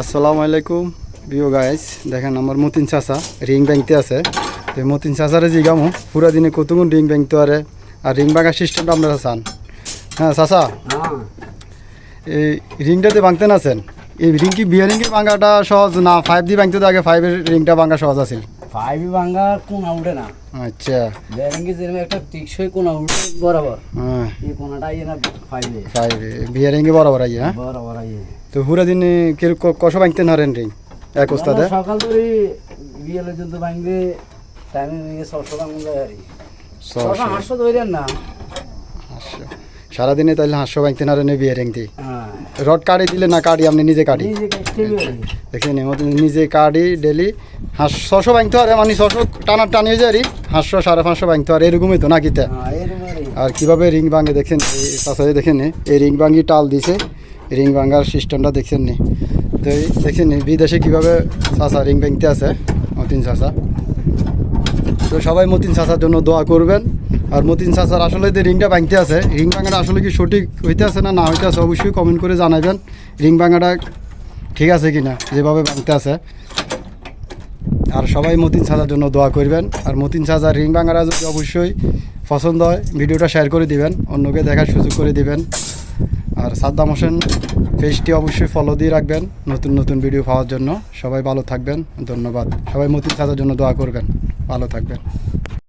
আসসালামু আলাইকুম। Bio guys দেখেন আমার মতিন চাচা রিং ব্যাংকতে আছে। তো মতিন চাচারে জিগামো পুরা দিনে কতক্ষণ রিং ব্যাংকতে আরে আর রিং ভাঙার সিস্টেমটা আপনারা চান? হ্যাঁ চাচা? হ্যাঁ। এই রিংটাতে ভাঙতেন আছেন? এই রিং কি বিয়ে রিংকে ভাঙাটা সহজ না ফাইভ দি ভাঙতে তো আগে ফাইভের রিংটা ভাঙা সহজ আছিল? ফাইভ ভাঙ্গা কোনা উঠে না। আচ্ছা। বেরিঙ্গি যেরকম একটা টিকসই কোনা উঠে বরাবর। হ্যাঁ। এই কোনাটা না ফাইভে ফাইভ বিয়ে বরাবর আই হ্যাঁ? বরাবর তো পুরা দিনে কি কষো ভাঙতেন হারেন রিং এক ওস্তাদে। সকাল ধরে বিয়েলে যন্ত ভাঙবে টাইমে ভেঙে ছশো ভাঙুন যায় আর ছশো। ছশো ধরেন না। আচ্ছা সারাদিনে তাহলে হাঁসশো ভাঙতেন হারেন বিয়ে রিংটি হ্যাঁ। রড কাটি দিলে না কাটি আপনি নিজে কাটি দেখেন নিজে কাটি ডেলি হাঁস ছশো ভাঙতে পারে মানে ছশো টানা টানিয়ে যায় হাঁসশো সাড়ে পাঁচশো ভাঙতে পারে এরকমই তো নাকি তা? হ্যাঁ আর কীভাবে রিং ভাঙে দেখছেন এই দেখেন এই রিং ভাঙি টাল দিছে। রিং ভাঙার সিস্টেমটা দেখছেন নি তো দেখছেন নি, বিদেশে কীভাবে চাষা রিং ভাঙতে আছে? মতিন চাষা তো সবাই মতিন চাষার জন্য দোয়া করবেন। আর মতিন চাষার আসলে যে রিংটা ভাঙতে আছে রিং ভাঙাটা আসলে কি সঠিক হইতে আছে না না হইতে আছে অবশ্যই কমেন্ট করে জানাবেন রিং ভাঙাটা ঠিক আছে কি না যেভাবে ভাঙতে আছে। আর সবাই মতিন সাজার জন্য দোয়া করবেন। আর মতিন সাজার রিং ভাঙারা যদি অবশ্যই পছন্দ হয় ভিডিওটা শেয়ার করে দিবেন অন্যকে দেখার সুযোগ করে দিবেন। আর সাদ্দাম হোসেন পেজটি অবশ্যই ফলো দিয়ে রাখবেন নতুন নতুন ভিডিও পাওয়ার জন্য। সবাই ভালো থাকবেন, ধন্যবাদ। সবাই মতিন খাতার জন্য দোয়া করবেন। ভালো থাকবেন।